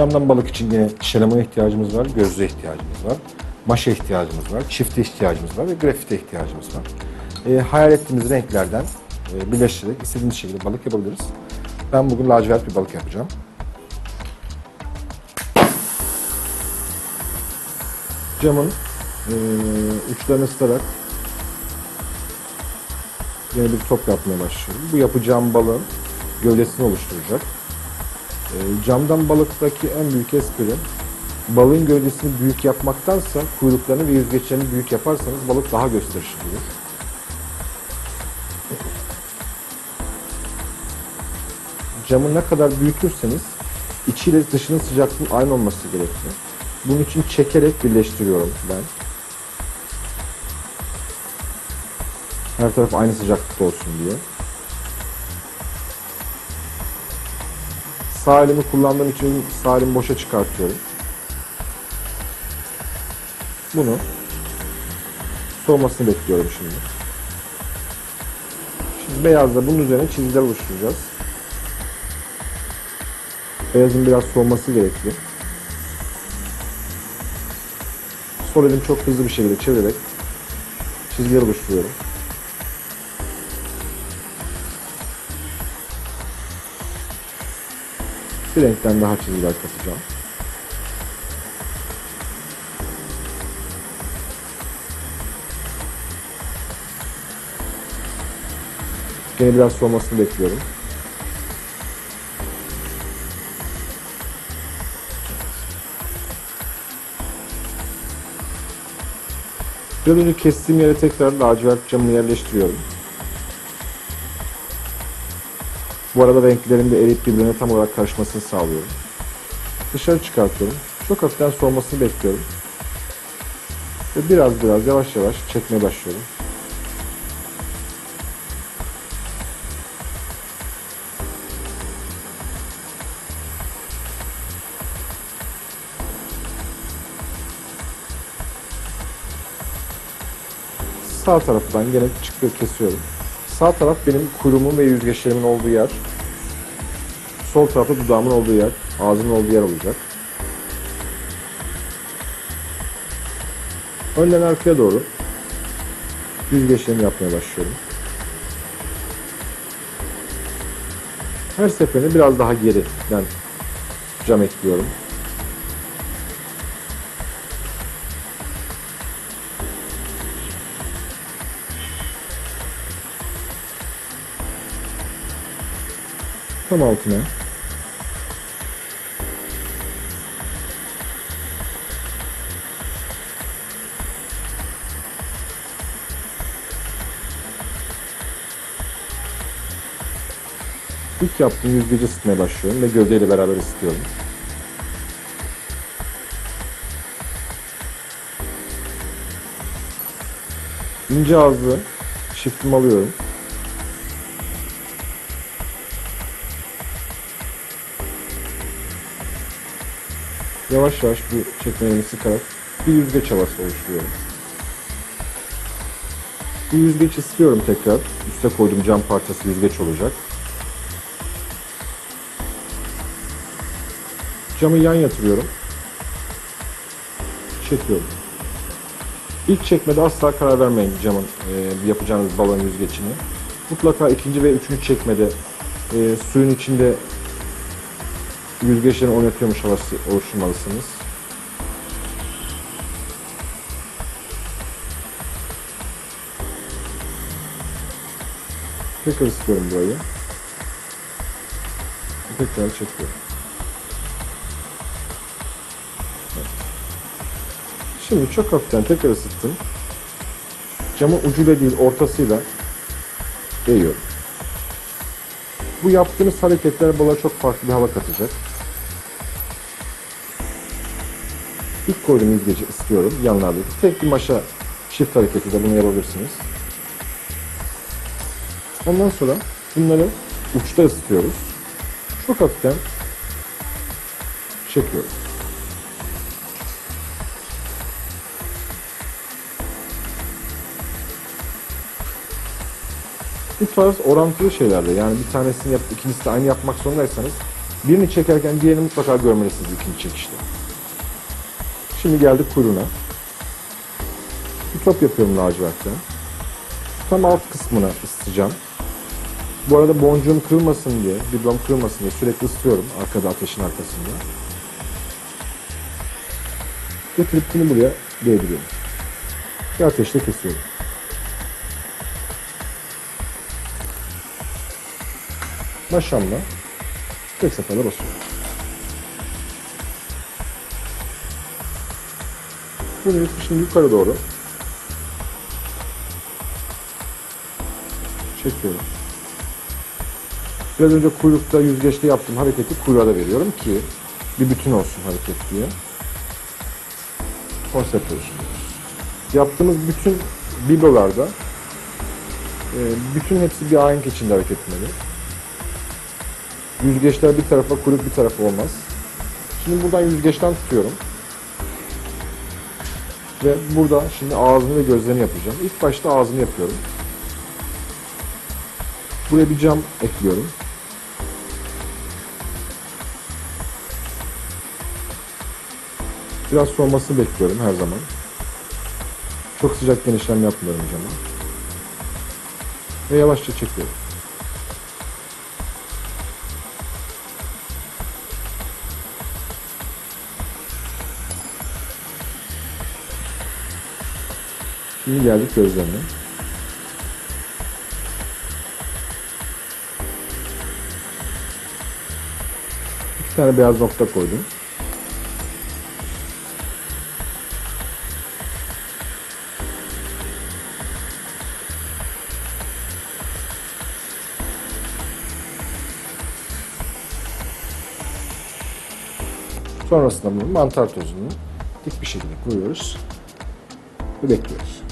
Camdan balık için yine şelamaya ihtiyacımız var, gözlüğe ihtiyacımız var, maşa ihtiyacımız var, çifte ihtiyacımız var ve grafite ihtiyacımız var. E, hayal ettiğimiz renklerden e, birleştirerek istediğimiz şekilde balık yapabiliriz. Ben bugün lacivert bir balık yapacağım. Camın e, uçlarını ısıtarak yeni bir top yapmaya başlıyorum. Bu yapacağım balığın gövdesini oluşturacak. E, camdan balıktaki en büyük espri balığın gövdesini büyük yapmaktansa kuyruklarını ve yüzgeçlerini büyük yaparsanız balık daha gösterişli olur. Camı ne kadar büyütürseniz içiyle dışının sıcaklığının aynı olması gerekiyor. Bunun için çekerek birleştiriyorum ben. Her taraf aynı sıcaklıkta olsun diye. Sağ elimi kullandığım için sağ elimi boşa çıkartıyorum. Bunu soğumasını bekliyorum şimdi. Şimdi beyazla bunun üzerine çizgiler oluşturacağız. Beyazın biraz soğuması gerekli. Sol elim çok hızlı bir şekilde çevirerek çizgiler oluşturuyorum. Bir renkten daha çizgiler katacağım. Yine biraz soğumasını bekliyorum. Biraz önce kestiğim yere tekrar lacivert camını yerleştiriyorum. Bu arada renklerin de eriyip birbirine tam olarak karışmasını sağlıyorum. Dışarı çıkartıyorum. Çok hafiften soğumasını bekliyorum. Ve biraz biraz yavaş yavaş çekmeye başlıyorum. Sağ taraftan gene çıkıyor kesiyorum. Sağ taraf benim kuyruğumun ve yüzgeçlerimin olduğu yer. Sol tarafta dudağımın olduğu yer, ağzımın olduğu yer olacak. Önden arkaya doğru yüzgeçlerimi yapmaya başlıyorum. Her seferinde biraz daha geriden cam ekliyorum. Tam altına. İlk yaptığım yüzgeci ısıtmaya başlıyorum ve gövdeyle beraber ısıtıyorum. İnce ağızlı shift'imi alıyorum. Yavaş yavaş bu çekmelerini sıkarak bir yüzgeç havası oluşturuyorum. Bir yüzgeç istiyorum tekrar. Üste koyduğum cam parçası yüzgeç olacak. Camı yan yatırıyorum. Çekiyorum. İlk çekmede asla karar vermeyin camın e, yapacağınız balon yüzgeçini. Mutlaka ikinci ve üçüncü çekmede e, suyun içinde yüzgeçlerini oynatıyormuş havası oluşturmalısınız. Tekrar ısıtıyorum burayı. Tekrar çekiyorum. Şimdi çok hafiften tekrar ısıttım. Camın ucuyla değil ortasıyla değiyorum. Bu yaptığınız hareketler balığa çok farklı bir hava katacak. İlk koyduğum yüzgeci ısıtıyorum yanlarda. Tek bir maşa çift hareketi de bunu yapabilirsiniz. Ondan sonra bunları uçta ısıtıyoruz. Çok hafiften çekiyoruz. Bu tarz orantılı şeylerde yani bir tanesini yap, ikincisini aynı yapmak zorundaysanız Birini çekerken diğerini mutlaka görmelisiniz ikinci çekişte. Şimdi geldik kuyruğuna. Bir top yapıyorum lacivertten. Tam alt kısmına ısıtacağım. Bu arada boncuğum kırılmasın diye, bibrom kırılmasın diye sürekli ısıtıyorum arkada ateşin arkasında. Getirip bunu buraya değdiriyorum. Ve ateşte kesiyorum. Maşamla tek seferde basıyorum. Bunu şimdi yukarı doğru çekiyorum. Biraz önce kuyrukta yüzgeçte yaptığım hareketi kuyruğa da veriyorum ki bir bütün olsun hareket diye. Konsept oluşturuyoruz. Yaptığımız bütün biblolarda e, bütün hepsi bir ahenk içinde hareket etmeli. Yüzgeçler bir tarafa, kuyruk bir tarafa olmaz. Şimdi buradan yüzgeçten tutuyorum. Ve burada şimdi ağzını ve gözlerini yapacağım. İlk başta ağzını yapıyorum. Buraya bir cam ekliyorum. Biraz soğumasını bekliyorum her zaman. Çok sıcakken işlem yapmıyorum cama. Ve yavaşça çekiyorum. Şimdi geldik gözlerine. İki tane beyaz nokta koydum. Sonrasında bunu mantar tozunu dik bir şekilde koyuyoruz ve bekliyoruz.